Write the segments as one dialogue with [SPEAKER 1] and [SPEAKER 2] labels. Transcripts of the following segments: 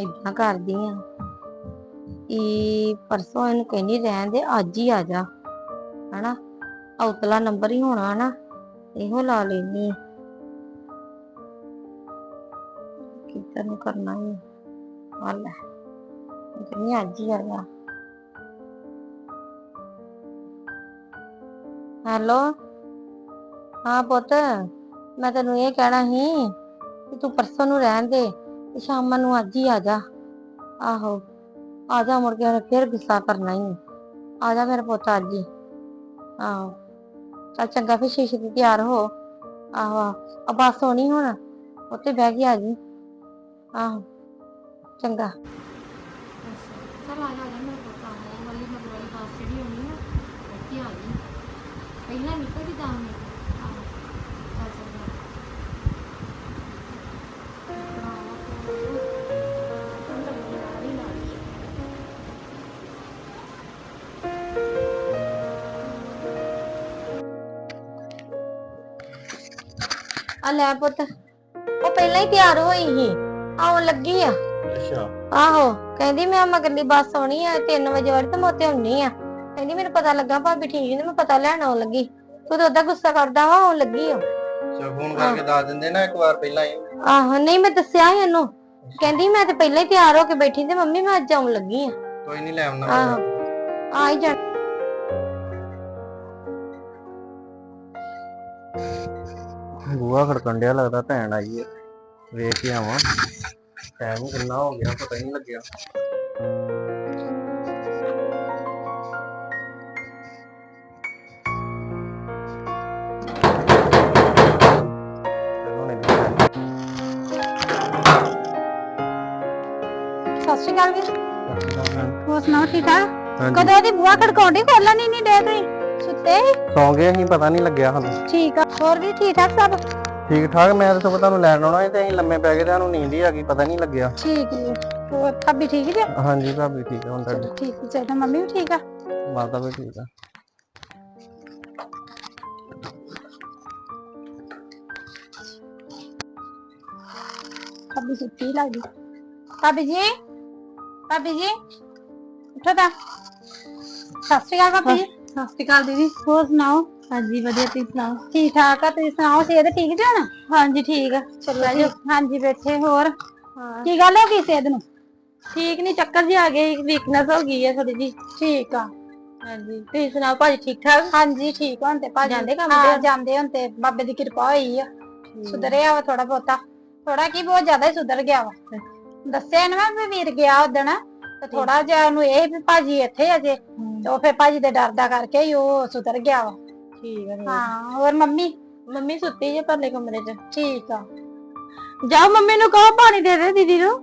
[SPEAKER 1] ਏਦਾਂ ਕਰਦੀ ਆ। ਕਿ ਪਰਸੋਂ ਇਹਨੂੰ ਕਹਿੰਦੀ ਰਹਿਣ ਦੇ, ਅੱਜ ਹੀ ਆ ਜਾ। ਹਨਾ? ਔਤਲਾ ਨੰਬਰ ਹੀ ਹੋਣਾ ਨਾ, ਇਹੋ ਲਾ ਲੈਣੀ ਆ। ਨੂੰ ਕਰਨਾ ਹੈ ਆ? ਲੈ ਅੱਜ ਹੀ ਆ ਜਾ। ਹੈਲੋ? ਹਾਂ ਪੁੱਤ, ਮੈਂ ਤੈਨੂੰ ਇਹ ਕਹਿਣਾ ਸੀ ਕਿ ਤੂੰ ਪਰਸੋਂ ਨੂੰ ਰਹਿਣ ਦੇ। ਤੇ ਸ਼ਾਮਾਂ ਨੂੰ ਅੱਜ ਹੀ ਆ ਜਾ। ਆਹੋ, ਆ ਜਾ ਮੁੜ ਕੇ, ਉਹਨੇ ਫਿਰ ਗੁੱਸਾ ਕਰਨਾ ਹੀ। ਆ ਜਾ ਮੇਰਾ ਪੁੱਤ ਅੱਜ ਹੀ। ਆਹੋ, ਚੱਲ ਚੰਗਾ, ਫਿਰ ਸ਼ੀਸ਼ੇ ਤੇ ਤਿਆਰ ਹੋ। ਆਹੋ ਆਹੋ। ਆ ਬਸ ਹੋਣੀ ਹੁਣ, ਉੱਥੇ ਬਹਿ ਕੇ ਆ ਜੀ। ਆਹੋ, ਚੰਗਾ। ਆ ਲੈ ਪੁੱਤ। ਉਹ ਪਹਿਲਾਂ ਹੀ ਤਿਆਰ ਹੋਈ ਸੀ। ਆਉਣ ਲੱਗੀ ਆ।
[SPEAKER 2] ਅੱਛਾ।
[SPEAKER 1] ਆਹੋ ਕਹਿੰਦੀ ਮੈਂ ਮਗਰਲੀ ਬੱਸ ਆਉਣੀ ਆ 3 ਵਜੇ ਵਾਲੀ ਤੇ ਮੈਂ ਉੱਥੇ ਹੁੰਨੀ ਆ। ਕਹਿੰਦੀ ਮੈਨੂੰ ਪਤਾ ਲੱਗਾ ਭਾਬੀ ਠੀਕ ਨਹੀਂ ਮੈਂ ਪਤਾ ਲੈਣ ਆਉਣ ਲੱਗੀ। ਤੂੰ ਤਾਂ ਉਹਦਾ ਗੁੱਸਾ ਕਰਦਾ ਵਾ ਆਉਣ ਲੱਗੀ ਆ।
[SPEAKER 2] ਚਲ ਫੋਨ ਕਰਕੇ ਦੱਸ ਦਿੰਦੇ ਨਾ ਇੱਕ ਵਾਰ ਪਹਿਲਾਂ ਹੀ।
[SPEAKER 1] ਆਹੋ ਨਹੀਂ ਮੈਂ ਦੱਸਿਆ ਸੀ ਇਹਨੂੰ ਕਹਿੰਦੀ ਮੈਂ ਤੇ ਪਹਿਲਾਂ ਹੀ ਤਿਆਰ ਹੋ ਕੇ ਬੈਠੀ ਤੇ ਮੰਮੀ ਮੈਂ ਅੱਜ ਆਉਣ ਲੱਗੀ ਆ।
[SPEAKER 2] ਕੋਈ ਨਹੀਂ ਲੈ ਆਉਣਾ
[SPEAKER 1] ਆਹੋ। ਆ ਹੀ ਜਾ
[SPEAKER 2] ਬੂਆ ਖੜਕਣ ਡਿਆ ਲੱਗਦਾ ਭੈਣ ਆਈ ਹੈ ਵੇਖ ਕੇ ਆਵਾਂ। ਟਾਈਮ ਕਿੰਨਾ ਹੋ ਗਿਆ ਪਤਾ ਹੀ ਨਹੀਂ ਲੱਗਿਆ
[SPEAKER 1] ਸਤਿ ਸ਼੍ਰੀ ਅਕਾਲ ਵੀਰ। ਹੋਰ ਸੁਣਾਓ ਠੀਕ ਠਾਕ? ਕਦੋਂ ਦੀ ਬੁਆ ਖੜਕਾਉਂਦੀ ਖੋਲਣ ਹੀ ਨਹੀਂ ਦੇ ਤੁਸੀਂ? ਸੁੱਤੇ? ਸੀ?
[SPEAKER 2] ਗਏ ਅਸੀਂ ਪਤਾ ਨਹੀਂ ਲੱਗਿਆ ਸਾਨੂੰ।
[SPEAKER 1] ਠੀਕ ਆ ਹੋਰ ਵੀ ਠੀਕ ਠਾਕ ਸਭ?
[SPEAKER 2] ਠੀਕ ਠਾਕ ਮੈਂ ਤਾਂ ਸਗੋਂ ਤੁਹਾਨੂੰ ਲੈਣ ਆਉਣਾ ਸੀ ਤੇ ਅਸੀਂ ਲੰਮੇ ਪੈ ਗਏ ਤੇ ਸਾਨੂੰ ਨੀਂਦ ਹੀ ਆ ਗਈ ਪਤਾ ਨਹੀਂ ਲੱਗਿਆ।
[SPEAKER 1] ਠੀਕ ਜੀ ਹੋਰ ਭਾਬੀ ਠੀਕ ਜੀ?
[SPEAKER 2] ਹਾਂਜੀ ਭਾਬੀ ਠੀਕ ਆ ਹੁਣ ਤੁਹਾਡੀ।
[SPEAKER 1] ਚਲੋ ਠੀਕ ਹੀ ਚਾਹੀਦਾ ਮੰਮੀ ਵੀ ਠੀਕ ਆ।
[SPEAKER 2] ਮਾਤਾ ਵੀ ਠੀਕ ਆ।
[SPEAKER 1] ਭਾਬੀ ਸੁੱਤੀ ਲੱਗਦੀ ਭਾਬੀ ਜੀ ਭਾਬੀ ਜੀ ਉੱਠੋ ਤਾਂ। ਸਤਿ ਸ਼੍ਰੀ ਅਕਾਲ ਭਾਬੀ ਜੀ। ਸਤਿ ਸ਼੍ਰੀ ਅਕਾਲ ਦੀਦੀ ਹੋਰ ਸੁਣਾਓ? ਹਾਂਜੀ ਵਧੀਆ ਤੁਸੀਂ ਸੁਣਾਓ? ਠੀਕ ਠਾਕ ਆ ਤੁਸੀਂ ਸੁਣਾਓ ਸਿਹਤ ਠੀਕ ਜੀ ਹੁਣ? ਹਾਂਜੀ ਠੀਕ ਆ। ਚਲੋ ਜੀ। ਹਾਂਜੀ ਬੈਠੇ ਹੋਰ? ਕੀ ਗੱਲ ਹੋ ਗਈ ਸਿਹਤ ਨੂੰ? ਠੀਕ ਨਹੀਂ ਚੱਕਰ ਜੀ ਆ ਗਏ ਵੀਕਨੈਸ ਹੋ ਗਈ ਹੈ ਥੋੜੀ ਜੀ ਠੀਕ ਆ। ਹਾਂਜੀ ਤੁਸੀਂ ਸੁਣਾਓ ਭਾਜੀ ਠੀਕ ਠਾਕ? ਹਾਂਜੀ ਠੀਕ ਹੁਣ ਤੇ ਭਾਜੀ ਜਾਂਦੇ ਕੰਮ ਤੇ ਜਾਂਦੇ ਹੁਣ ਤੇ ਬਾਬੇ ਦੀ ਕਿਰਪਾ ਹੋਈ ਆ। ਸੁਧਰਿਆ ਵਾ ਥੋੜਾ ਬਹੁਤਾ। ਥੋੜਾ ਕੀ ਬਹੁਤ ਜ਼ਿਆਦਾ ਹੀ ਸੁਧਰ ਗਿਆ ਵਾ। ਦੱਸਿਆ ਨਾ ਮੈਂ ਵੀਰ ਗਿਆ ਉਦਣ। ਤੇ ਥੋੜਾ ਜਿਹਾ ਉਹਨੂੰ ਇਹ ਵੀ ਭਾਜੀ ਇੱਥੇ ਅਜੇ ਤੇ ਉਹ ਫਿਰ ਭਾਜੀ ਦੇ ਡਰ ਦਾ ਕਰਕੇ ਹੀ ਉਹ ਸੁਧਰ ਗਿਆ ਵਾ। ਠੀਕ ਹੈ ਹਾਂ ਹੋਰ ਮੰਮੀ? ਮੰਮੀ ਸੁੱਤੀ ਜੇ ਪਰਲੇ ਕਮਰੇ 'ਚ। ਠੀਕ ਆ। ਜਾਓ ਮੰਮੀ ਨੂੰ ਕਹੋ ਪਾਣੀ ਦੇ ਦੇ ਦੀਦੀ ਨੂੰ।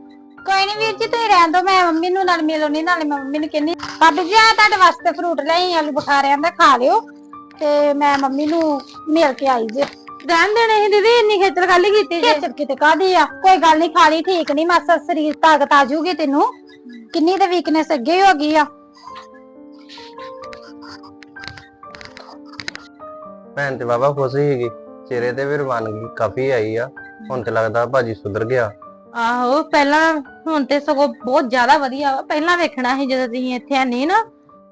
[SPEAKER 1] ਕੋਈ ਨਹੀਂ ਵੀਰ ਜੀ ਤੁਸੀਂ ਰਹਿਣ ਦਿਓ ਮੈਂ ਮੰਮੀ ਨੂੰ ਨਾਲ ਮਿਲਉਣੀ ਨਾਲੇ ਮੈਂ ਮੰਮੀ ਨੂੰ ਕਹਿੰਦੀ ਭਾਬੀ ਜੀ ਆ ਤੁਹਾਡੇ ਵਾਸਤੇ ਫਰੂਟ ਲਈ ਆਲੂ ਬੁਖਾਰਿਆਂ ਦਾ ਖਾ ਲਿਓ ਤੇ ਮੈਂ ਮੰਮੀ ਨੂੰ ਮਿਲ ਕੇ ਆਈ ਜੇ। ਰਹਿਣ ਦੇਣੇ ਸੀ ਦੀਦੀ ਇੰਨੀ ਖੇਚਲ ਖਾਲੀ ਕੀਤੀ ਜੇ। ਖੇਚਲ ਕਿਤੇ ਕਾਦੀ ਆ? ਕੋਈ ਗੱਲ ਨਹੀਂ ਖਾਲੀ ਠੀਕ ਨਹੀਂ ਮਾਸਾ ਸਰੀਰ ਤਾਕਤ ਆ ਜੂਗੀ ਤੈਨੂੰ। ਕਿੰਨੀ ਤੇ ਵੀਕਨੈਸ ਅੱਗੇ ਹੀ ਗਈ ਆ।
[SPEAKER 2] ਭੈਣ ਤੇ ਬਾਬਾ ਖੁਸ਼ ਸੀਗੀ। ਚਿਹਰੇ ਤੇ ਵੀ ਰਵਾਨਗੀ ਕਾਫੀ ਆਈ ਆ। ਹੁਣ ਤੇ ਲੱਗਦਾ ਭਾਜੀ ਸੁਧਰ ਗਿਆ।
[SPEAKER 1] ਆਹੋ ਪਹਿਲਾਂ ਹੁਣ ਤੇ ਸਗੋਂ ਬਹੁਤ ਜ਼ਿਆਦਾ ਵਧੀਆ ਵਾ। ਪਹਿਲਾਂ ਵੇਖਣਾ ਸੀ ਜਦੋਂ ਤੁਸੀਂ ਇੱਥੇ ਨਹੀਂ ਨਾ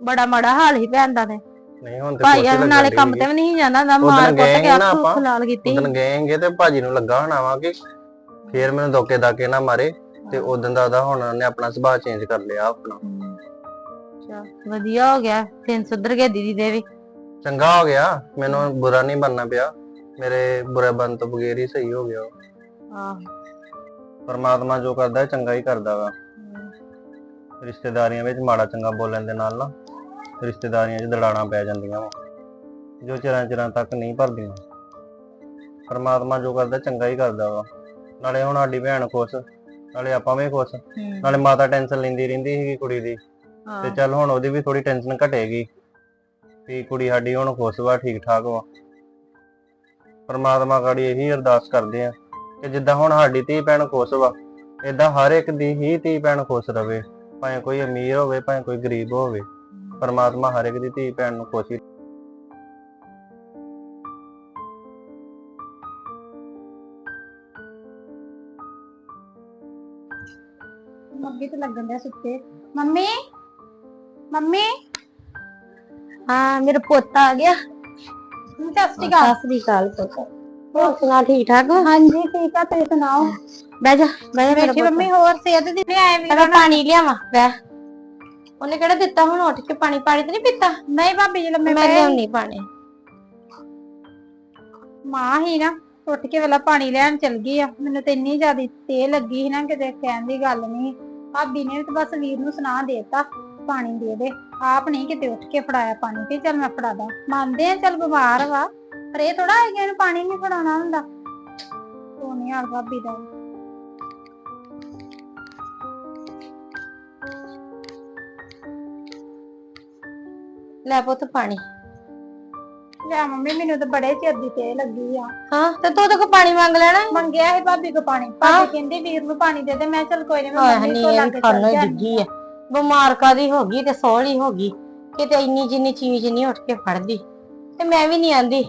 [SPEAKER 1] ਬੜਾ ਮਾੜਾ ਹਾਲ ਹੀ ਭੈਣ ਦਾ ਤੇ।
[SPEAKER 2] ਨਹੀਂ ਹੁਣ ਤੇ
[SPEAKER 1] ਭਾਈ ਆ ਨਾਲੇ ਕੰਮ। ਤੇ ਵੀ ਨਹੀਂ ਹੁੰਦਾ
[SPEAKER 2] ਉਦਣ
[SPEAKER 1] ਮਾਰ ਕੁੱਟ ਕੇ
[SPEAKER 2] ਆਪਾਂ,
[SPEAKER 1] ਲਾਲ ਕੀਤੀ।
[SPEAKER 2] ਉਦਣ ਗਏਂਗੇ ਤੇ ਭਾਜੀ ਨੂੰ ਲੱਗਾ ਹੋਣਾ ਵਾ ਕਿ ਫੇਰ ਮੈਨੂੰ ਦੋਕੇ ਦਾਕੇ ਨਾ ਮਾਰੇ। ਤੇ ਉਦੋਂ ਦਾ ਉਹਦਾ ਹੁਣ ਉਹਨੇ ਆਪਣਾ ਸੁਭਾਅ ਚੇਂਜ ਕਰ ਲਿਆ ਆਪਣਾ।
[SPEAKER 1] ਚੱਲ, ਵਧੀਆ ਹੋ ਗਿਆ ਦਿਨ ਸੁਧਰ ਗਿਆ ਦੀਦੀ ਦੇ ਵੀ।
[SPEAKER 2] ਚੰਗਾ ਹੋ ਗਿਆ ਮੈਨੂੰ ਬੁਰਾ ਨਹੀਂ ਬਣਨਾ ਪਿਆ। ਮੇਰੇ ਬੁਰੇ ਬਣ ਤੋਂ ਬਗੈਰ ਹੀ ਸਹੀ ਹੋ ਗਿਆ ਉਹ।
[SPEAKER 1] ਆਹ।
[SPEAKER 2] ਪਰਮਾਤਮਾ ਜੋ ਕਰਦਾ ਹੈ ਚੰਗਾ ਹੀ ਕਰਦਾ ਵਾ। ਰਿਸ਼ਤੇਦਾਰੀਆਂ ਵਿੱਚ ਮਾੜਾ ਚੰਗਾ ਬੋਲਣ ਦੇ ਨਾਲ ਨਾ ਰਿਸ਼ਤੇਦਾਰੀਆਂ 'ਚ ਦੜਾਣਾ ਪੈ ਜਾਂਦੀਆਂ ਵਾ। ਜੋ ਚਿਰਾਂ ਚਿਰਾਂ ਤੱਕ ਨਹੀਂ ਭਰਦੀਆਂ। ਪਰਮਾਤਮਾ ਜੋ ਕਰਦਾ ਚੰਗਾ ਹੀ ਕਰਦਾ ਵਾ। ਨਾਲੇ ਹੁਣ ਸਾਡੀ ਭੈਣ ਖੁਸ਼। ਨਾਲੇ ਆਪਾਂ ਵੀ ਖੁਸ਼ ਨਾਲੇ ਮਾਤਾ ਟੈਨਸ਼ਨ ਲੈਂਦੀ ਰਹਿੰਦੀ ਸੀਗੀ ਕੁੜੀ ਦੀ। ਤੇ ਚੱਲ ਹੁਣ ਉਹਦੀ ਵੀ ਥੋੜੀ ਟੈਨਸ਼ਨ ਘਟੇਗੀ। ਵੀ ਕੁੜੀ ਸਾਡੀ ਹੁਣ ਖੁਸ਼ ਵਾ ਠੀਕ ਠਾਕ ਵਾ। ਪਰਮਾਤਮਾ ਗਾੜੀ ਇਹੀ ਅਰਦਾਸ ਕਰਦੇ ਆ ਕਿ ਜਿੱਦਾਂ ਹੁਣ ਸਾਡੀ ਧੀ ਭੈਣ ਖੁਸ਼ ਵਾ ਇਦਾਂ ਹਰ ਇੱਕ ਦੀ ਹੀ ਧੀ ਭੈਣ ਖੁਸ਼ ਰਵੇ। ਭਾਵੇਂ ਕੋਈ ਅਮੀਰ ਹੋਵੇ ਭਾਵੇਂ ਕੋਈ ਗਰੀਬ ਹੋਵੇ। ਪਰਮਾਤਮਾ ਹਰ ਇੱਕ ਦੀ ਧੀ ਭੈਣ ਨੂੰ ਖੁਸ਼
[SPEAKER 1] ਮੰਮੀ ਤੇ ਲੱਗਣ ਦੇ ਸੁੱਤੇ। Mummy mummy.
[SPEAKER 3] ਹਾਂ ਮੇਰਾ ਪੁੱਤ ਆ ਗਿਆ।
[SPEAKER 1] ਸਤਿ ਸ਼੍ਰੀ ਅਕਾਲ।
[SPEAKER 3] ਸਤਿ ਸ੍ਰੀ ਅਕਾਲ ਪੁੱਤ। ਹੋਰ ਸੁਣਾ ਠੀਕ ਠਾਕ ਹੋ?
[SPEAKER 1] ਹਾਂਜੀ ਠੀਕ ਆ ਤੁਸੀਂ ਸੁਣਾਓ?
[SPEAKER 3] ਬਹਿ ਜਾ ਬਹਿ ਜਾ ਮੇਰਾ
[SPEAKER 1] ਬੈਠੀ
[SPEAKER 3] ਪੁੱਤ।
[SPEAKER 1] ਮੰਮੀ ਹੋਰ ਸਿਹਤ ਦੀ ਨਹੀਂ ਆਏ ਵੀ
[SPEAKER 3] ਮੈਂ ਪਾਣੀ ਲਿਆਵਾਂ ਬਹਿ। ਉਹਨੇ ਕਿਹੜਾ ਦਿੱਤਾ ਹੁਣ ਉੱਠ ਕੇ ਪਾਣੀ ਪਾਣੀ ਤੇ ਨਹੀਂ ਪੀਤਾ?
[SPEAKER 1] ਨਹੀਂ ਭਾਬੀ ਜੀ ਲੰਮੇ
[SPEAKER 3] ਮੈਂ
[SPEAKER 1] ਪਏ।
[SPEAKER 3] ਲਿਆਉਣੀ ਪਾਣੀ।
[SPEAKER 1] ਮਾਂ ਹੀ ਨਾ ਉੱਠ ਕੇ ਵੇਲਾ ਪਾਣੀ ਲੈਣ ਚਲ ਗਈ ਆ। ਮੈਨੂੰ ਤੇ ਇੰਨੀ ਜ਼ਿਆਦਾ ਤੇ ਲੱਗੀ ਸੀ ਨਾ ਕਿਤੇ ਕਹਿਣ ਦੀ ਗੱਲ ਨਹੀਂ। ਭਾਬੀ ਨੇ ਤਾਂ ਬਸ ਵੀਰ ਨੂੰ ਸੁਣਾ ਦੇਤਾ, ਪਾਣੀ ਦੇ ਦੇ। ਆਪ ਨਹੀਂ ਕਿਤੇ ਉੱਠ ਕੇ ਫੜਾਇਆ ਪਾਣੀ ਤੇ, ਚੱਲ ਮੈਂ ਫੜਾ ਮੰਨਦੇ ਆ, ਚੱਲ ਬਿਮਾਰ ਵਾ, ਪਰ ਇਹ ਥੋੜਾ ਹੈ ਕਿ ਇਹਨੂੰ ਪਾਣੀ ਨਹੀਂ ਫੜਾਉਣਾ ਹੁੰਦਾ। ਸੋਨੀ ਹਾਲ ਭਾਬੀ ਦਾ।
[SPEAKER 3] ਲੈ ਪੁੱਤ ਪਾਣੀ।
[SPEAKER 1] ਲੈ ਮੰਮੀ ਮੈਨੂੰ ਤਾਂ ਬੜੇ ਚਿਰ ਦੀ ਤੇ ਲੱਗੀ ਆ।
[SPEAKER 3] ਹਾਂ ਤੇ ਤੂੰ ਤਾਂ ਕੋ ਪਾਣੀ ਮੰਗ ਲੈਣਾ।
[SPEAKER 1] ਮੰਗਿਆ ਸੀ ਭਾਬੀ ਕੋ ਪਾਣੀ। ਭਾਬੀ ਕਹਿੰਦੀ ਵੀਰ ਨੂੰ ਪਾਣੀ ਦੇ ਦੇ ਮੈਂ ਚੱਲ ਕੋਈ ਨਹੀਂ ਮੈਂ
[SPEAKER 3] ਆਹ
[SPEAKER 1] ਮੰਮੀ
[SPEAKER 3] ਨਹੀਂ
[SPEAKER 1] ਕੋ
[SPEAKER 3] ਇਹ
[SPEAKER 1] ਲੱਗ ਕੇ ਚੱਲ
[SPEAKER 3] ਹੀ
[SPEAKER 1] ਜਾਂਦੀ
[SPEAKER 3] ਡਿੱਗੀ ਆ। ਬਿਮਾਰ ਕਾਦੀ ਹੋ ਗਈ ਤੇ ਸੋਹਲੀ ਹੋ ਗਈ। ਕਿਤੇ ਇੰਨੀ ਜਿੰਨੀ ਚੀਜ਼ ਨਹੀਂ ਉੱਠ ਕੇ ਫੜਦੀ। ਤੇ ਮੈਂ ਵੀ ਨਹੀਂ ਆਂਦੀ।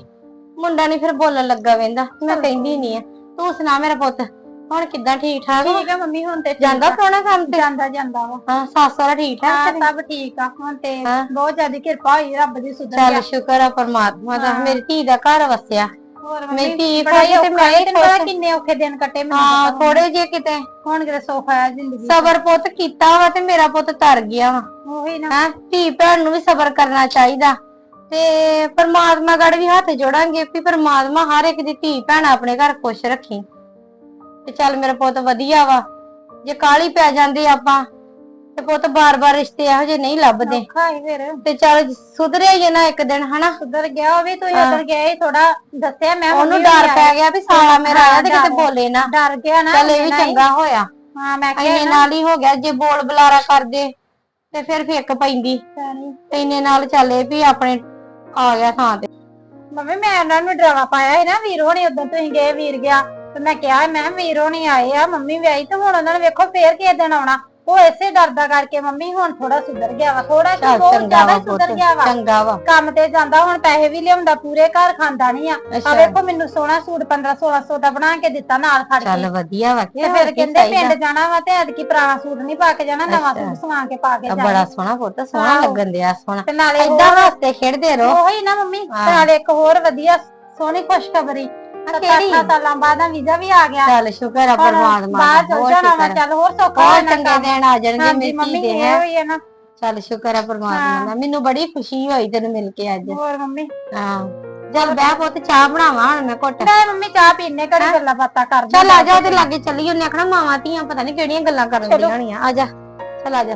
[SPEAKER 3] ਮੁੰਡਾ ਨਹੀਂ ਫਿਰ ਬੋਲਣ ਲੱਗਾ ਵੇਂਦਾ ਮੈਂ ਕਹਿੰਦੀ ਨਹੀਂ ਆ। ਤੂੰ ਸੁਣਾ ਮੇਰਾ ਪੁੱਤ ਹੁਣ ਕਿੱਦਾਂ ਠੀਕ ਠਾਕ?
[SPEAKER 1] ਠੀਕ ਆ ਮੰਮੀ ਹੁਣ ਤੇ ਠੀਕ
[SPEAKER 3] ਜਾਂਦਾ
[SPEAKER 1] ਆ।
[SPEAKER 3] ਪ੍ਰਾਹੁਣਾ ਕੰਮ ਤੇ
[SPEAKER 1] ਜਾਂਦਾ ਜਾਂਦਾ ਵਾ
[SPEAKER 3] ਹਾਂ ਸੱਸ ਸਹੁਰਾ ਠੀਕ ਠਾਕ
[SPEAKER 1] ਹਾਂ
[SPEAKER 3] ਤੇਰੇ?
[SPEAKER 1] ਸਭ ਠੀਕ ਆ ਹੁਣ ਤੇ
[SPEAKER 3] ਹਾਂ।
[SPEAKER 1] ਬਹੁਤ ਜ਼ਿਆਦਾ ਕਿਰਪਾ ਹੋਈ ਰੱਬ ਦੀ ਸੁਧਰ
[SPEAKER 3] ਚੱਲ
[SPEAKER 1] ਗਿਆ
[SPEAKER 3] ਸ਼ੁਕਰ ਆ ਪਰਮਾਤਮਾ ਦਾ
[SPEAKER 1] ਹਾਂ।
[SPEAKER 3] ਮੇਰੀ ਧੀ ਦਾ ਘਰ ਵਸਿਆ
[SPEAKER 1] ਹੋਰ
[SPEAKER 3] ਮੇਰੀ ਧੀ
[SPEAKER 1] ਬੜਾ
[SPEAKER 3] ਖੁਸ਼
[SPEAKER 1] ਹੀ
[SPEAKER 3] ਤੇ ਮੈਂ
[SPEAKER 1] ਔਖਾ
[SPEAKER 3] ਹੀ
[SPEAKER 1] ਤੈਨੂੰ ਪਤਾ
[SPEAKER 3] ਖੁਸ਼।
[SPEAKER 1] ਕਿੰਨੇ ਔਖੇ ਦਿਨ ਕੱਟੇ ਮੈਨੂੰ
[SPEAKER 3] ਹਾਂ
[SPEAKER 1] ਪਤਾ
[SPEAKER 3] ਥੋੜੇ ਜੇ ਕਿਤੇ
[SPEAKER 1] ਹੁਣ ਕਿਤੇ ਸੁੱਖ ਆਇਆ ਜ਼ਿੰਦਗੀ 'ਚ।
[SPEAKER 3] ਸਬਰ ਪੁੱਤ ਕੀਤਾ ਵਾ ਤੇ ਮੇਰਾ ਪੁੱਤ ਤਰ ਗਿਆ ਵਾ
[SPEAKER 1] ਉਹੀ ਨਾ
[SPEAKER 3] ਹਾਂ ਧੀ ਭੈਣ ਨੂੰ ਵੀ ਸਬਰ ਕਰਨਾ ਚਾਹੀਦਾ ਤੇ ਪਰਮਾਤਮਾ ਗੜ ਵੀ ਹੱਥ ਜੋੜਾਂਗੇ ਵੀ ਪਰਮਾਤਮਾ ਹਰ ਇੱਕ ਦੀ ਧੀ ਭੈਣ ਆਪਣੇ ਘਰ ਖੁਸ਼ ਰੱਖੀ ਤੇ ਚੱਲ ਮੇਰਾ ਪੁੱਤ ਵਧੀਆ ਵਾ। ਜੇ ਕਾਲੀ ਪੈ ਜਾਂਦੇ ਆਪਾਂ ਤੇ ਪੁੱਤ ਬਾਰ-ਬਾਰ ਰਿਸ਼ਤੇ ਇਹੋ ਜਿਹੇ ਨਹੀਂ ਲੱਭਦੇ।
[SPEAKER 1] ਔਖਾ ਹੀ ਫਿਰ।
[SPEAKER 3] ਤੇ ਚੱਲ ਸੁਧਰਿਆ ਹੀ ਨਾ ਇੱਕ ਦਿਨ ਹਨਾ?
[SPEAKER 1] ਸੁਧਰ ਗਿਆ ਉਹ ਵੀ ਤੁਸੀਂ
[SPEAKER 3] ਹਾਂ।
[SPEAKER 1] ਉਧਰ ਗਏ ਥੋੜਾ ਦੱਸਿਆ ਮੈਂ
[SPEAKER 3] ਉਹਨੂੰ ਡਰ ਪੈ ਗਿਆ ਵੀ ਸਾਲਾ ਮੇਰਾ ਆਇਆ ਤੇ ਕਿਤੇ ਬੋਲੇ ਨਾ।
[SPEAKER 1] ਡਰ ਗਿਆ ਨਾ
[SPEAKER 3] ਚੱਲ ਇਹ ਵੀ। ਚੰਗਾ ਹੋਇਆ।
[SPEAKER 1] ਹਾਂ ਮੈਂ ਕਿਹਾ
[SPEAKER 3] ਇੰਨੇ ਨਾਲ ਹੀ ਹੋ ਗਿਆ ਜੇ ਬੋਲ ਬੁਲਾਰਾ ਕਰਦੇ ਤੇ ਫਿਰ ਫਿੱਕ ਪੈਂਦੀ। ਤੇ ਇੰਨੇ ਨਾਲ ਚੱਲੇ ਵੀ ਆਪਣੇ ਆ ਗਿਆ ਥਾਂ ਤੇ।
[SPEAKER 1] ਮੰਮੀ ਮੈਂ ਉਹਨਾਂ ਨੂੰ ਡਰਾਵਾ ਪਾਇਆ ਸੀ ਨਾ ਵੀਰ ਹੋਣੀ ਉਦੋਂ ਤੁਸੀਂ ਗਏ ਵੀਰ ਗਿਆ। ਤੇ ਮੈਂ ਕਿਹਾ ਮੈਂ ਵੀਰ ਹੋਣੀ ਆਏ ਆ ਮੰਮੀ ਵੀ ਆਈ ਤੇ ਹੁਣ ਉਹਨਾਂ ਨੇ ਵੇਖੋ ਫੇਰ ਕਿਸੇ ਦਿਨ ਆਉਣਾ। ਉਹ ਇਸੇ ਡਰਦਾ ਕਰਕੇ ਮੰਮੀ ਹੁਣ ਥੋੜਾ ਸੁਧਰ ਗਿਆ ਵਾ ਥੋੜਾ ਜਿਹਾ
[SPEAKER 3] ਚੱਲ
[SPEAKER 1] ਬਹੁਤ
[SPEAKER 3] ਚੰਗਾ
[SPEAKER 1] ਜ਼ਿਆਦਾ
[SPEAKER 3] ਵਾ
[SPEAKER 1] ਸੁਧਰ ਗਿਆ ਵਾ।
[SPEAKER 3] ਚੰਗਾ ਵਾ।
[SPEAKER 1] ਕੰਮ ਤੇ ਜਾਂਦਾ ਹੁਣ ਪੈਸੇ ਵੀ ਲਿਆਉਂਦਾ ਪੂਰੇ ਘਰ ਖਾਂਦਾ ਨਹੀਂ ਆ। ਆ
[SPEAKER 3] ਅੱਛਾ।
[SPEAKER 1] ਵੇਖੋ ਮੈਨੂੰ ਸੋਹਣਾ ਸੂਟ 15 1600 ਦਾ ਬਣਾ ਕੇ ਦਿੱਤਾ ਨਾਲ ਖੜ ਕੇ।
[SPEAKER 3] ਚੱਲ ਵਧੀਆ ਵਾ
[SPEAKER 1] ਤੇ ਫਿਰ ਕਹਿੰਦੇ ਪਿੰਡ ਜਾਣਾ ਵਾ ਤੇ ਐਤਕੀ ਪੁਰਾਣਾ ਸੂਟ ਨਹੀਂ ਪਾ ਕੇ ਜਾਣਾ ਨਵਾਂ
[SPEAKER 3] ਅੱਛਾ।
[SPEAKER 1] ਸੂਟ ਸਵਾ ਕੇ ਪਾ ਕੇ
[SPEAKER 3] ਬੜਾ
[SPEAKER 1] ਜਾਣਾ।
[SPEAKER 3] ਸੋਹਣਾ ਪੁੱਤ ਸੋਹਣਾ
[SPEAKER 1] ਆਹੋ।
[SPEAKER 3] ਲੱਗਣ ਦਿਆ ਸੋਹਣਾ।
[SPEAKER 1] ਤੇ ਨਾਲੇ
[SPEAKER 3] ਏਦਾਂ ਵਾਸਤੇ ਖੇਡਦੇ ਰਹੋ।
[SPEAKER 1] ਉਹੀ ਨਾ ਮੰਮੀ
[SPEAKER 3] ਹਾਂ।
[SPEAKER 1] ਤੇ ਨਾਲੇ ਇੱਕ ਹੋਰ ਵਧੀਆ ਸੋਹਣੀ ਖੁਸ਼ਖਬਰੀ।
[SPEAKER 3] ਕਿਹੜੀ?
[SPEAKER 1] 7 ਸਾਲਾਂ ਬਾਅਦ ਆ ਵੀਜ਼ਾ ਵੀ ਆ ਗਿਆ।
[SPEAKER 3] ਚੱਲ ਸ਼ੁਕਰ ਆ ਪਰਮਾਤਮਾ
[SPEAKER 1] ਬਾਹਰ
[SPEAKER 3] ਦਾ
[SPEAKER 1] ਚਲ
[SPEAKER 3] ਹੋਰ
[SPEAKER 1] ਜਾਣਾ ਵਾ
[SPEAKER 3] ਸ਼ੁਕਰ
[SPEAKER 1] ਚੱਲ ਹੋਰ ਸੌਖਾ
[SPEAKER 3] ਹੋਰ
[SPEAKER 1] ਹੋਣਾ
[SPEAKER 3] ਚੰਗੇ
[SPEAKER 1] ਕੰਮ।
[SPEAKER 3] ਦਿਨ ਆ ਜਾਣਗੇ
[SPEAKER 1] ਹਾਂਜੀ
[SPEAKER 3] ਮੇਰੀ
[SPEAKER 1] ਮੰਮੀ
[SPEAKER 3] ਧੀ ਦੇ
[SPEAKER 1] ਇਹ
[SPEAKER 3] ਹੈ।
[SPEAKER 1] ਹੋਈ ਹੈ ਨਾ।
[SPEAKER 3] ਚੱਲ ਸ਼ੁਕਰ ਆ ਪਰਮਾਤਮਾ ਦਾ ਮੈਨੂੰ ਬੜੀ ਖੁਸ਼ੀ ਹੋਈ ਤੈਨੂੰ ਮਿਲ ਕੇ ਅੱਜ।
[SPEAKER 1] ਹੋਰ ਮੰਮੀ?
[SPEAKER 3] ਹਾਂ। ਚੱਲ ਬਹਿ ਪੁੱਤ ਚਾਹ ਬਣਾਵਾਂ ਹੁਣ ਮੈਂ ਘੁੱਟ।
[SPEAKER 1] ਲੈ ਮੰਮੀ ਚਾਹ ਪੀਣੇ ਘੜੀ ਗੱਲਾਂ ਬਾਤਾਂ ਕਰਦੇ
[SPEAKER 3] ਚੱਲ ਆ ਜਾ ਤੇ ਲਾਗੇ ਚੱਲੀ ਉਹਨੇ ਆਖਣਾ ਮਾਵਾਂ ਧੀਆਂ ਪਤਾ ਨਹੀਂ ਕਿਹੜੀਆਂ ਗੱਲਾਂ ਕਰਨ। ਦੀਆਂ ਹੋਣੀਆਂ। ਆ ਜਾ। ਚੱਲ ਆ ਜਾ।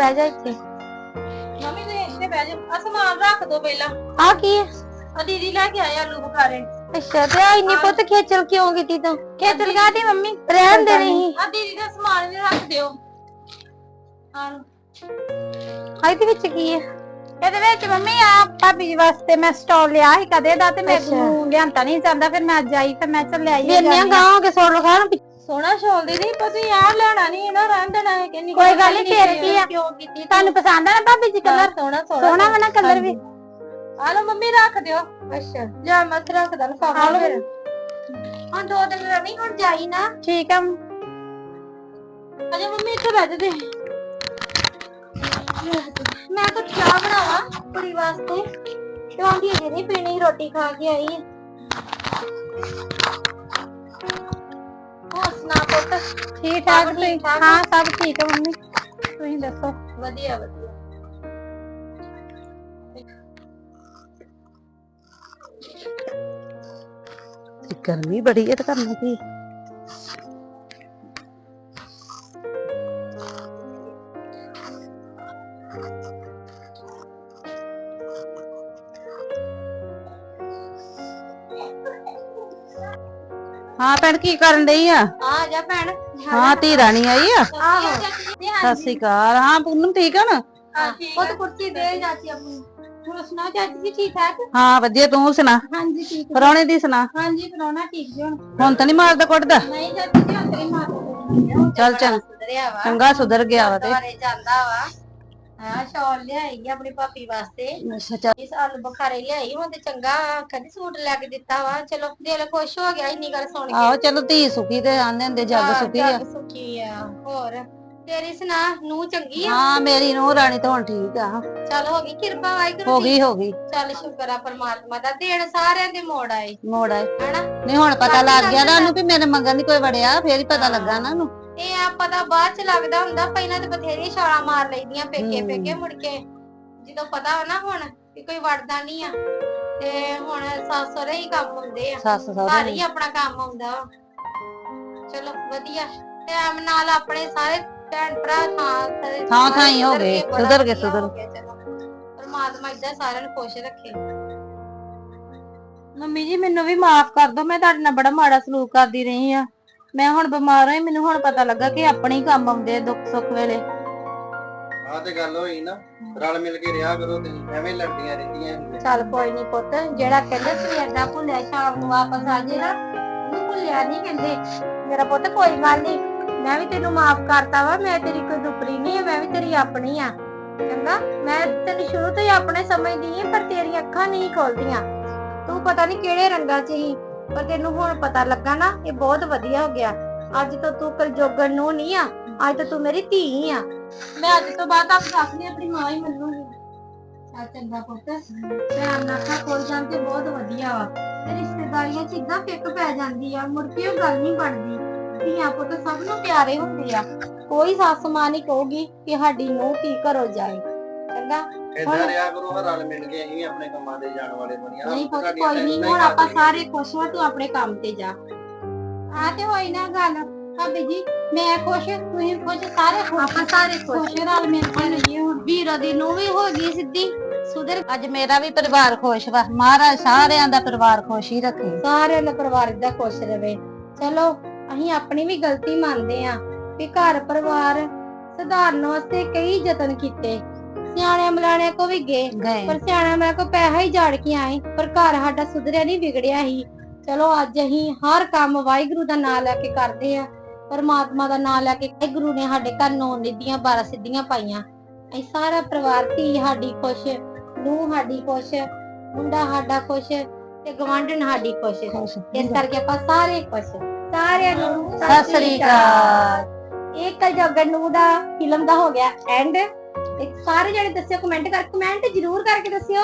[SPEAKER 3] ਬਹਿ ਜਾ ਇੱਥੇ।
[SPEAKER 1] ਮੰਮੀ ਤੁਸੀਂ ਇੱਥੇ ਬਹਿ ਜਾਓ। ਆ ਸਮਾਨ ਰੱਖ ਦੋ ਪਹਿਲਾਂ।
[SPEAKER 3] ਆ ਕੀ ਹੈ?
[SPEAKER 1] ਆ ਦੀਦੀ ਲੈ ਕੇ ਆਏ ਆਲੂ ਬੁਖਾਰੇ।
[SPEAKER 3] ਅੱਛਾ ਤੇ ਆ ਇੰਨੀ ਪੁੱਤ ਖੇਚਲ ਕਿਉਂ ਕੀਤੀ ਤੂੰ?
[SPEAKER 1] ਖੇਤਲ ਗਾਦੀ ਮੰਮੀ?
[SPEAKER 3] ਰਹਿਣ ਦੇ ਨਹੀਂ।
[SPEAKER 1] ਆ ਦੀਦੀ ਦਾ ਸਮਾਨ ਵੀ ਰੱਖ ਦਿਓ। ਲਓ।
[SPEAKER 3] ਆ ਇਹਦੇ ਵਿੱਚ ਕੀ ਹੈ?
[SPEAKER 1] ਇਹਦੇ ਵਿੱਚ ਮੰਮੀ ਆ ਭਾਬੀ ਜੀ ਵਾਸਤੇ ਮੈਂ ਸਟਾਲ ਲਿਆ ਸੀ ਕਦੇ ਦਾ ਤੇ। ਮੈਨੂੰ ਲਿਆਂਤਾ ਨਹੀਂ ਜਾਂਦਾ ਫਿਰ ਮੈਂ ਅੱਜ ਆਈ ਫਿਰ ਮੈਂ ਚੱਲ
[SPEAKER 3] ਇੰਨੀਆਂ ਗਾਂ ਹੋ ਕੇ ਸੋੜ ਲਖਾਣ
[SPEAKER 1] ਸੋਹਣਾ ਸ਼ਾਲ ਦੀਦੀ ਪਸੀ ਆ ਲੈਣਾ ਨਹੀਂ ਇਹਨਾਂ ਰਹਿਣ ਦੇਣਾ ਹੈ ਕਿ
[SPEAKER 3] ਕੋਈ ਗੱਲ ਨੀ, ਫੇਰ ਕੀ ਆ?
[SPEAKER 1] ਕਿਉਂ ਕੀਤੀ
[SPEAKER 3] ਤੁਹਾਨੂੰ ਪਸੰਦ ਆ ਨਾ ਭਾਬੀ ਜੀ ਕਲਰ?
[SPEAKER 1] ਸੋਹਣਾ
[SPEAKER 3] ਸੋਹਣਾ ਵਾ ਨਾ ਕਲਰ ਵੀ।
[SPEAKER 1] ਆ ਲਓ ਮੰਮੀ ਰੱਖ ਦਿਓ।
[SPEAKER 3] ਅੱਛਾ
[SPEAKER 1] ਜਾਂ ਮਤ ਰੱਖ ਦੇਣ
[SPEAKER 3] ਆ
[SPEAKER 1] ਪਾਪਾ
[SPEAKER 3] ਲਓ
[SPEAKER 1] ਫਿਰ।
[SPEAKER 3] ਦੋ ਦਿਨ ਰਵੀ ਹੁਣ ਜਾਈ ਨਾ।
[SPEAKER 1] ਠੀਕ ਆ। ਅਜੇ ਮੰਮੀ ਇੱਥੇ ਬੈਠ ਦੇ
[SPEAKER 3] ਮੈਂ ਤਾਂ ਚਾਹ ਬਣਾਵਾਂ ਕੁੜੀ ਵਾਸਤੇ। ਤੇ ਆਂਦੀ ਅਜੇ ਨਹੀਂ ਪੀਣੀ ਰੋਟੀ ਖਾ ਕੇ ਆਈ ਸੁਣਾ ਪੁੱਤ।
[SPEAKER 1] ਠੀਕ ਠਾਕ
[SPEAKER 3] ਸਭ
[SPEAKER 1] ਤੁਸੀਂ?
[SPEAKER 3] ਠੀਕ ਠਾਕ
[SPEAKER 1] ਹਾਂ ਸਭ ਠੀਕ ਆ ਮੰਮੀ। ਤੁਸੀਂ ਦੱਸੋ?
[SPEAKER 3] ਵਧੀਆ ਵਧੀਆ।
[SPEAKER 4] ਗਰਮੀ ਬੜੀ ਹੈ ਤੇ ਕਰਨਾ ਕੀ? ਭੈਣ ਕੀ ਕਰਨ ਡਈ ਆ?
[SPEAKER 3] ਆ ਜਾ ਭੈਣ।
[SPEAKER 4] ਹਾਂ ਧੀ ਰਾਣੀ ਆਈ ਆ?
[SPEAKER 3] ਆਹੋ।
[SPEAKER 4] ਸਤਿ ਸ਼੍ਰੀ ਅਕਾਲ। ਹਾਂ ਪੂਨਮ ਠੀਕ ਆ ਨਾ?
[SPEAKER 3] ਪੁੱਤ ਕੁਰਸੀ ਦੇ ਜਾਤੀ ਆਪਣੀ। ਹੋਰ ਸੁਣਾ ਚਾਚੀ ਜੀ ਠੀਕ ਠਾਕ?
[SPEAKER 4] ਹਾਂ ਵਧੀਆ। ਤੂੰ ਸੁਣਾ?
[SPEAKER 1] ਹਾਂਜੀ ਠੀਕ
[SPEAKER 4] ਪਰੌਣੇ ਦੀ ਸੁਣਾ?
[SPEAKER 1] ਹਾਂਜੀ ਪਰੋਣਾ ਠੀਕ ਜੀ ਹੁਣ।
[SPEAKER 4] ਹੁਣ ਤਾਂ ਨਹੀਂ ਮਾਰਦਾ ਕੁੱਟਦਾ?
[SPEAKER 1] ਨਹੀਂ ਚਾਚੀ ਜੀ ਅੰਦਰ ਹੀ ਮਾਰ
[SPEAKER 4] ਚੱਲ ਚੱਲ
[SPEAKER 3] ਸੁਧਰਿਆ ਵਾ।
[SPEAKER 4] ਚੰਗਾ ਸੁਧਰ ਗਿਆ ਵਾ ਤੇ।
[SPEAKER 3] ਜਾਂਦਾ ਵਾ। ਹਾਂ ਸ਼ਾਲ ਲਿਆਈ ਆ ਆਪਣੀ ਭਾਬੀ ਵਾਸਤੇ।
[SPEAKER 4] ਅੱਛਾ ਚੱਲ
[SPEAKER 3] ਇਸ ਆਲੂ ਬੁਖਾਰੇ ਲਿਆਈ ਹੁਣ ਤੇ ਚੰਗਾ ਕਹਿੰਦੀ ਸੂਟ ਲੈ ਕੇ ਦਿੱਤਾ ਵਾ। ਚਲੋ ਦਿਲ ਖੁਸ਼ ਹੋ ਗਿਆ ਇੰਨੀ ਗੱਲ ਸੁਣ ਕੇ।
[SPEAKER 4] ਆਹੋ ਚਲੋ ਧੀ ਸੁਖੀ ਤੇ ਆਂਦੇ ਹੁੰਦੇ ਜੱਗ
[SPEAKER 3] ਹਾਂ,
[SPEAKER 4] ਸੁਖੀ ਆ।
[SPEAKER 3] ਜੱਗ ਸੁੱਕੀ ਆ ਹੋਰ। ਤੇਰੀ ਸੁਣਾ ਨੂੰ ਚੰਗੀ ਆ?
[SPEAKER 4] ਹਾਂ ਮੇਰੀ ਨੂੰ ਰਾਣੀ ਤਾਂ ਹੁਣ ਠੀਕ ਆ।
[SPEAKER 3] ਚੱਲ ਹੋ ਗਈ ਕਿਰਪਾ ਵਾਹਿਗੁਰੂ
[SPEAKER 4] ਹੋ
[SPEAKER 3] ਦੀ
[SPEAKER 4] ਗਈ ਹੋ ਗਈ।
[SPEAKER 3] ਚੱਲ ਸ਼ੁਕਰ ਆ ਪਰਮਾਤਮਾ ਦਾ। ਦੇਣ ਸਾਰਿਆਂ ਦੇ ਮੋੜ ਆਏ।
[SPEAKER 4] ਮੋੜ ਆਏ।
[SPEAKER 3] ਹਨਾ?
[SPEAKER 4] ਨਹੀਂ ਹੁਣ ਪਤਾ ਲੱਗ ਗਿਆ ਨਾ ਉਹਨੂੰ ਵੀ ਮੇਰੇ ਮੰਗਣ ਦੀ ਕੋਈ ਵੜਿਆ ਫੇਰ ਹੀ ਪਤਾ ਲੱਗਾ ਨਾ ਉਹਨੂੰ।
[SPEAKER 3] ਇਹ ਆ ਪਤਾ ਬਾਅਦ ਚ ਲੱਗਦਾ ਹੁੰਦਾ ਪਹਿਲਾਂ ਤੇ ਬਥੇਰੀ ਛਾਲਾਂ ਮਾਰ ਲਈਦੀਆਂ ਪੇਕੇ। ਪੇਕੇ ਮੁੜ ਕੇ ਜਦੋਂ ਪਤਾ ਹੋ ਨਾ ਹੁਣ ਕਿ ਕੋਈ ਵੜਦਾ ਨਹੀਂ ਆ ਤੇ ਹੁਣ ਸੱਸ ਸਹੁਰੇ ਹੀ ਕੰਮ ਹੁੰਦੇ ਆ
[SPEAKER 4] ਸੱਸ
[SPEAKER 3] ਘਰ
[SPEAKER 4] ਸਹੁਰੇ
[SPEAKER 3] ਹੀ ਆਪਣਾ ਕੰਮ ਹੁੰਦਾ ਵਾ। ਚਲੋ ਵਧੀਆ ਟਾਈਮ ਨਾਲ ਆਪਣੇ ਸਾਰੇ ਭੈਣ ਭਰਾ ਥਾਂ ਤੇ
[SPEAKER 4] ਥਾਂ ਥਾਂ ਹੀ ਹੋ
[SPEAKER 3] ਸੁਧਰ
[SPEAKER 4] ਗਏ,
[SPEAKER 3] ਬੜਾ
[SPEAKER 4] ਸੁਧਰ ਗਏ,
[SPEAKER 3] ਵਧੀਆ
[SPEAKER 4] ਸੁਧਰ।
[SPEAKER 3] ਹੋ ਗਏ, ਚਲੋ। ਪਰਮਾਤਮਾ ਇਦਾਂ ਸਾਰਿਆਂ ਨੂੰ ਖੁਸ਼ ਰੱਖੇ
[SPEAKER 1] ਮੰਮੀ ਜੀ ਮੈਨੂੰ ਵੀ ਮਾਫ ਕਰ ਦਿਓ ਮੈਂ ਤੁਹਾਡੇ ਨਾਲ ਬੜਾ ਮਾੜਾ ਸਲੂਕ ਕਰਦੀ ਰਹੀ ਆ ਮੈਂ ਹੁਣ ਬਿਮਾਰ ਹੋਈ ਮੈਨੂੰ ਹੁਣ ਪਤਾ ਲੱਗਾ ਕਿ ਆਪਣੇ ਹੀ ਕੰਮ ਆਉਂਦੇ ਆ ਦੁੱਖ ਸੁੱਖ ਵੇਲੇ।
[SPEAKER 2] ਆਹ ਤੇ ਗੱਲ ਹੋਈ ਨਾ ਰਲ ਮਿਲ ਕੇ ਰਿਹਾ ਕਰੋ ਤੁਸੀਂ ਐਵੇਂ ਲੜਦੀਆਂ ਰਹਿੰਦੀਆਂ ਹੁੰਦੀਆਂ।
[SPEAKER 3] ਚੱਲ ਕੋਈ ਨਹੀਂ ਪੁੱਤ ਜਿਹੜਾ ਕਹਿੰਦੇ ਸਵੇਰ ਦਾ ਭੁੱਲਿਆ ਸ਼ਾਮ ਨੂੰ ਵਾਪਸ ਆ ਜੇ ਨਾ ਉਹਨੂੰ ਭੁੱਲਿਆ ਨਹੀਂ ਕਹਿੰਦੇ। ਮੇਰਾ ਪੁੱਤ ਕੋਈ ਗੱਲ ਨਹੀਂ ਮੈਂ ਵੀ ਤੈਨੂੰ ਮਾਫ ਕਰਤਾ ਵਾ ਮੈਂ ਤੇਰੀ ਕੋਈ ਦੁਪਰੀ ਨਹੀਂ ਹੈ ਮੈਂ ਵੀ ਤੇਰੀ ਆਪਣੀ ਆ। ਚੰਗਾ ਮੈਂ ਤੈਨੂੰ ਸ਼ੁਰੂ ਤੋਂ ਹੀ ਆਪਣੇ ਸਮਝਦੀ ਹਾਂ ਪਰ ਤੇਰੀਆਂ ਅੱਖਾਂ ਨਹੀਂ ਖੋਲਦੀਆਂ। ਤੂੰ ਪਤਾ ਨਹੀਂ ਕਿਹੜੇ ਰੰਗਾਂ 'ਚ ਸੀ। ਪਰ ਤੈਨੂੰ ਹੁਣ ਪਤਾ ਲੱਗਾ ਨਾ, ਇਹ ਬਹੁਤ ਵਧੀਆ ਹੋ ਗਿਆ। ਅੱਜ ਤੋਂ ਤੂੰ ਕਲਜੋਗਣ ਨੂੰ ਨਹੀਂ ਆ, ਅੱਜ ਤੋਂ ਤੂੰ ਮੇਰੀ ਧੀ ਆ। ਮੈਂ ਅੱਜ ਤੋਂ ਬਾਅਦ ਆਪ ਆਪਣੀ ਆਪਣੀ ਮਾਂ ਹੀ ਮੰਨੂਗੀ। ਚੱਲ ਚੰਗਾ ਪੁੱਤ ਭੈਣ ਨਾਲ ਅੱਖਾਂ ਜਾਣ ਤੇ ਬਹੁਤ ਵਧੀਆ ਵਾ। ਤੇ ਰਿਸ਼ਤੇਦਾਰੀਆਂ 'ਚ ਇਦਾਂ ਫਿੱਕ ਪੈ ਜਾਂਦੀ ਆ, ਮੁੜ ਕੇ ਉਹ ਗੱਲ ਨਹੀਂ ਬਣਦੀ। ਧੀਆਂ ਪੁੱਤ ਸਭ ਨੂੰ ਪਿਆਰੇ ਹੁੰਦੇ ਆ। ਕੋਈ ਸੱਸ ਮਾਂ ਨਹੀਂ ਕਹੂਗੀ ਕਿ ਸਾਡੀ ਨੂੰਹ ਕੀ ਘਰੋਂ ਜਾਏ। ਚੰਗਾ।
[SPEAKER 2] ਏਦਾਂ ਰਿਹਾ ਕਰੋ ਹਰ ਰਲ ਮਿਲ ਕੇ ਅਸੀਂ ਵੀ ਆਪਣੇ ਕੰਮਾਂ ਤੇ ਜਾਣ ਵਾਲੇ ਬਣੀਆਂ
[SPEAKER 3] ਨਹੀਂ ਪੁੱਤ
[SPEAKER 2] ਸਾਡੀਆਂ
[SPEAKER 3] ਕੋਈ ਨਹੀਂ
[SPEAKER 2] ਟੈਨਸ਼ਨਾਂ
[SPEAKER 3] ਹੁਣ
[SPEAKER 2] ਹੀ
[SPEAKER 3] ਆਪਾਂ
[SPEAKER 2] ਘੱਟ
[SPEAKER 3] ਸਾਰੇ ਖੁਸ਼ ਹਾਂ ਤੂੰ ਆਪਣੇ ਕੰਮ ਤੇ ਜਾ। ਆ ਤੇ ਹੋਈ ਨਾ ਗੱਲ ਭਾਬੀ ਜੀ ਮੈਂ ਖੁਸ਼ ਤੁਸੀਂ ਖੁਸ਼ ਸਾਰੇ ਖੁਸ਼। ਆਪਾਂ ਸਾਰੇ ਖੁਸ਼। ਰਲ ਮਿਲ ਕੇ ਰਹੀਏ ਹੁਣ। ਵੀਰੋ ਦੀ ਨੂੰ ਵੀ ਹੋ ਗਈ ਸਿੱਧੀ। ਸੁਧਰ
[SPEAKER 4] ਅੱਜ ਮੇਰਾ ਵੀ ਪਰਿਵਾਰ ਖੁਸ਼ ਵਾ। ਮਹਾਰਾਜ ਸਾਰਿਆਂ ਦਾ ਪਰਿਵਾਰ ਖੁਸ਼ ਹੀ ਰੱਖੇ।
[SPEAKER 3] ਸਾਰਿਆਂ ਦਾ ਪਰਿਵਾਰ ਇਦਾਂ ਖੁਸ਼ ਰਵੇ। ਚਲੋ ਅਸੀਂ ਆਪਣੀ ਵੀ ਗਲਤੀ ਮੰਨਦੇ ਆ ਵੀ ਘਰ ਪਰਿਵਾਰ ਸੁਧਾਰਨ ਵਾਸਤੇ ਕਈ ਯਤਨ ਕੀਤੇ। ਸਿਆਣਿਆਂ ਮਲਾਣਿਆਂ ਕੋ ਵੀ ਗਏ
[SPEAKER 4] ਗਏ।
[SPEAKER 3] ਪਰ ਸਿਆਣਾ ਮੈਂ ਕੋ ਪੈਸਾ ਹੀ ਝਾੜ ਕੇ ਆਏ ਪਰ ਘਰ ਸਾਡਾ ਸੁਧਰਿਆ ਨਹੀਂ ਵਿਗੜਿਆ ਹੀ। ਚਲੋ ਅੱਜ ਅਸੀਂ ਹਰ ਕੰਮ ਵਾਹਿਗੁਰੂ ਦਾ ਨਾਮ ਲੈ ਕੇ ਕਰਦੇ ਆ ਪਰਮਾਤਮਾ ਦਾ ਨਾਮ ਲੈ ਕੇ ਵਾਹਿਗੁਰੂ ਨੇ ਸਾਡੇ ਘਰ ਨੌ ਨਿੱਧੀਆਂ 12 ਸਿੱਧੀਆਂ ਪਾਈਆਂ। ਅਸੀਂ ਸਾਰਾ ਪਰਿਵਾਰ ਧੀ ਸਾਡੀ ਖੁਸ਼ ਨੂੰਹ ਸਾਡੀ ਖੁਸ਼ ਮੁੰਡਾ ਸਾਡਾ ਖੁਸ਼ ਤੇ ਗਵਾਂਢਣ ਸਾਡੀ ਖੁਸ਼।
[SPEAKER 4] ਖੁਸ਼।
[SPEAKER 3] ਇਸ ਕਰਕੇ ਆਪਾਂ ਸਾਰੇ ਖੁਸ਼। ਸਾਰਿਆਂ ਨੂੰ
[SPEAKER 4] ਸਤਿ ਸ੍ਰੀ ਅਕਾਲ।
[SPEAKER 3] ਇਹ ਕਲਜੋਗਣ ਨੂੰ ਦਾ ਫਿਲਮ ਦਾ ਹੋ ਗਿਆ ਐਂਡ ਤੇ ਸਾਰੇ ਜਣੇ ਦੱਸਿਓ ਕਮੈਂਟ ਕਰ ਕਮੈਂਟ ਜ਼ਰੂਰ ਕਰਕੇ ਦੱਸਿਓ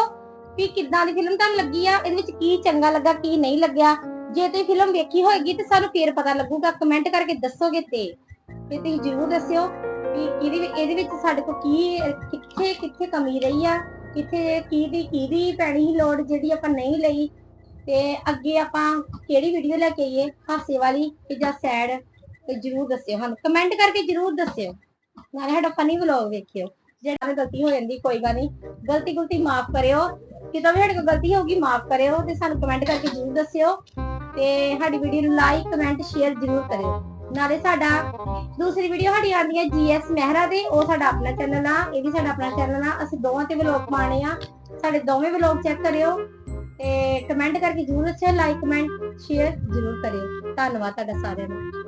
[SPEAKER 3] ਵੀ ਕਿੱਦਾਂ ਦੀ ਫਿਲਮ ਤੁਹਾਨੂੰ ਲੱਗੀ ਆ, ਇਹਦੇ ਵਿੱਚ ਕੀ ਚੰਗਾ ਲੱਗਾ, ਕੀ ਨਹੀਂ ਲੱਗਿਆ। ਜੇ ਤੁਸੀਂ ਫਿਲਮ ਵੇਖੀ ਹੋਏਗੀ ਤੇ ਸਾਨੂੰ ਫੇਰ ਪਤਾ ਲੱਗੂਗਾ ਕਮੈਂਟ ਕਰਕੇ ਦੱਸੋਗੇ ਤੇ। ਤੇ ਤੁਸੀਂ ਜ਼ਰੂਰ ਦੱਸਿਓ ਵੀ ਕਿਹਦੀ ਇਹਦੇ ਵਿੱਚ ਸਾਡੇ ਕੋਲ ਕੀ, ਕਿੱਥੇ ਕਿੱਥੇ ਕਮੀ ਰਹੀ ਆ, ਕਿੱਥੇ ਕਿਹਦੀ ਕਿਹਦੀ ਪੈਣੀ ਸੀ ਲੋੜ ਜਿਹੜੀ ਆਪਾਂ ਨਹੀਂ ਲਈ। ਤੇ ਅੱਗੇ ਆਪਾਂ ਕਿਹੜੀ ਵੀਡੀਓ ਲੈ ਕੇ ਆਈਏ, ਹਾਸੇ ਵਾਲੀ ਜਾਂ ਸੈਡ ਤੇ ਜਰੂਰ ਦੱਸਿਓ ਸਾਨੂੰ। ਕਮੈਂਟ ਕਰਕੇ ਜਰੂਰ ਦੱਸਿਓ। ਨਾਲੇ ਸਾਡਾ ਫਨੀ ਵਲੌਗ ਵੇਖਿਓ। ਜਿਹੜਾ ਗਲਤੀ ਹੋ ਜਾਂਦੀ, ਕੋਈ ਗੱਲ ਨਹੀਂ। ਗਲਤੀ ਗੁਲਤੀ ਮਾਫ ਕਰਿਓ। ਕਿਤੇ ਵੀ ਸਾਡੇ ਕੋਲ ਗਲਤੀ ਹੋਊਗੀ, ਮਾਫ ਕਰਿਓ ਤੇ ਸਾਨੂੰ ਕਮੈਂਟ ਕਰਕੇ ਜਰੂਰ ਦੱਸਿਓ। ਤੇ ਸਾਡੀ ਵੀਡੀਓ ਨੂੰ ਲਾਈਕ ਕਮੈਂਟ ਸ਼ੇਅਰ ਜਰੂਰ ਕਰਿਓ। ਨਾਲੇ ਸਾਡਾ ਦੂਸਰੀ ਵੀਡੀਓ ਸਾਡੀ ਆਉਂਦੀ ਹੈ ਜੀਐਸ ਮਹਿਰਾ ਦੇ। ਉਹ ਸਾਡਾ ਆਪਣਾ ਚੈਨਲ ਆ। ਇਹ ਵੀ ਸਾਡਾ ਆਪਣਾ ਚੈਨਲ ਆ। ਅਸੀਂ ਦੋਵਾਂ ਤੇ ਵਲੌਗ ਪਾਣੇ ਆ। ਸਾਡੇ ਦੋਵੇਂ ਵਲੌਗ ਚੈੱਕ ਕਰਿਓ। ਤੇ ਕਮੈਂਟ ਕਰਕੇ ਜਰੂਰ ਦੱਸਿਓ। ਲਾਈਕ ਕਮੈਂਟ ਸ਼ੇਅਰ ਜਰੂਰ ਕਰਿਓ। ਧੰਨਵਾਦ ਤੁਹਾਡਾ ਸਾਰਿਆਂ ਦਾ।